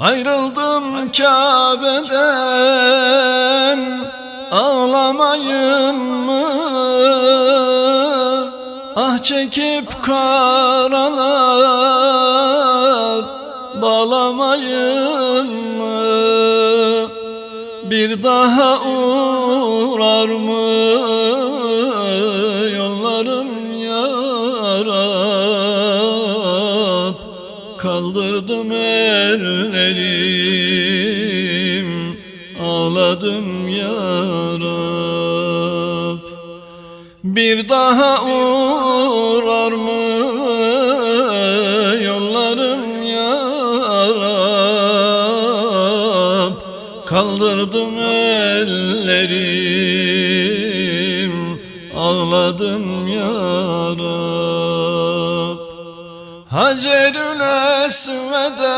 Ayrıldım Kabe'den ağlamayın mı? Ah çekip karalar bağlamayın mı? Bir daha uğrar ellerim Ağladım yarab Bir daha uğrar mı yollarım yarab Kaldırdım ellerim Ağladım yarab Hacerül Esved'e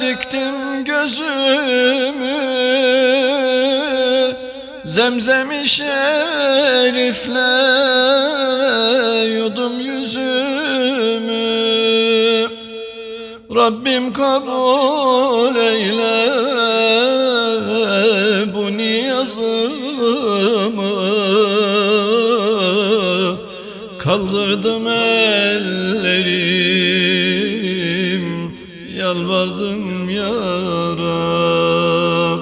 diktim gözümü. Zemzem-i şerifle yudum yüzümü. Rabbim kabul eyle bu niyazımı Kaldırdım ellerim Yalvardım ya Rab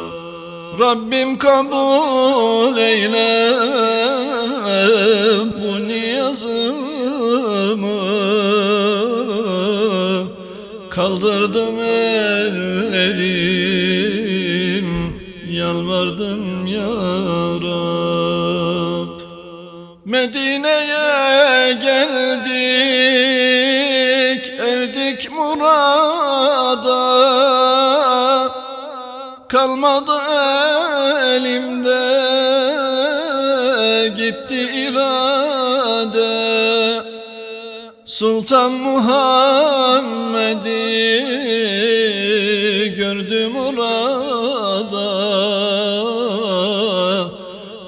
Rabbim kabul eyle bu niyazımı. Kaldırdım ellerim Yalvardım ya Rab Medine'ye geldik erdik murada. Kalmadı elimde gitti irade. Sultan Muhammed'i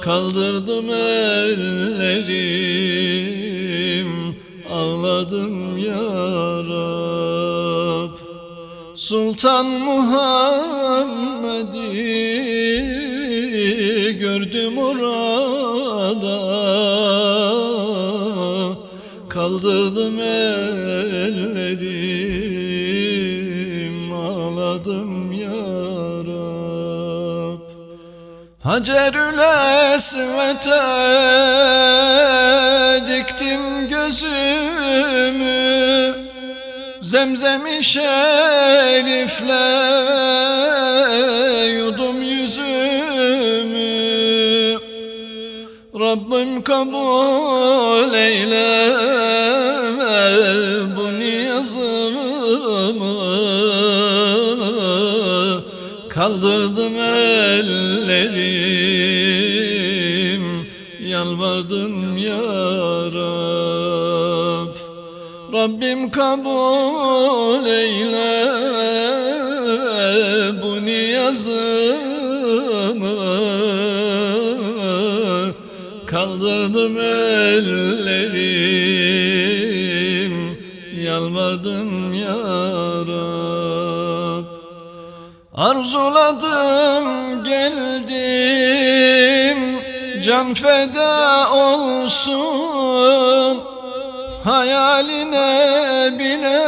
Kaldırdım ellerim Ağladım ya Rab. Sultan Muhammed'i gördüm orada. Kaldırdım ellerim Ağladım Hacerül Esvet'e diktim gözümü. Zemzem-i şerifle yudum yüzümü. Rabbim kabul eyle bu niyazımı Kaldırdım ellerim Yalvardım ya Rab. Rabbim kabul eyle bu niyazımı. Kaldırdım ellerim Yalvardım ya Rab Arzuladım geldim Can feda olsun. Hayaline bile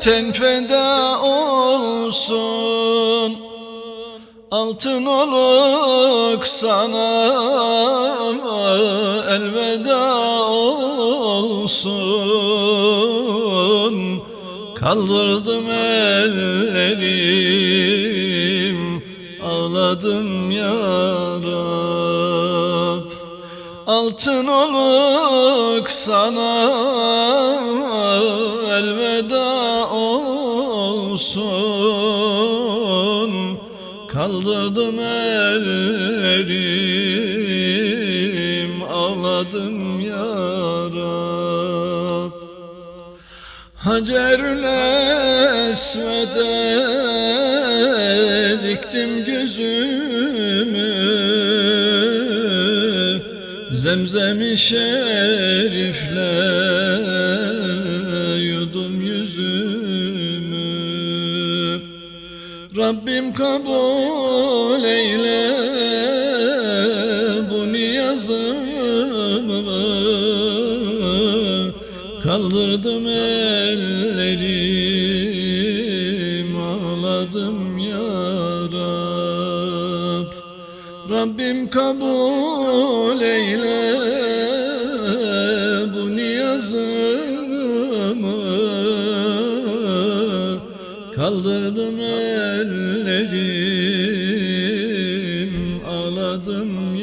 ten feda olsun. Altın oluk sana elveda olsun Kaldırdım ellerim Ağladım ya Rab Altın oluk sana elveda olsun. Kaldırdım ellerim Ağladım Hacerül Esved'e diktim gözümü. Zemzemi şerifle yudum yüzümü. Rabbim kabul eyle bu niyazı. Kaldırdım ellerim ağladım ya Rab. Rabbim kabul eyle bu niyazımı. Kaldırdım ellerim ağladım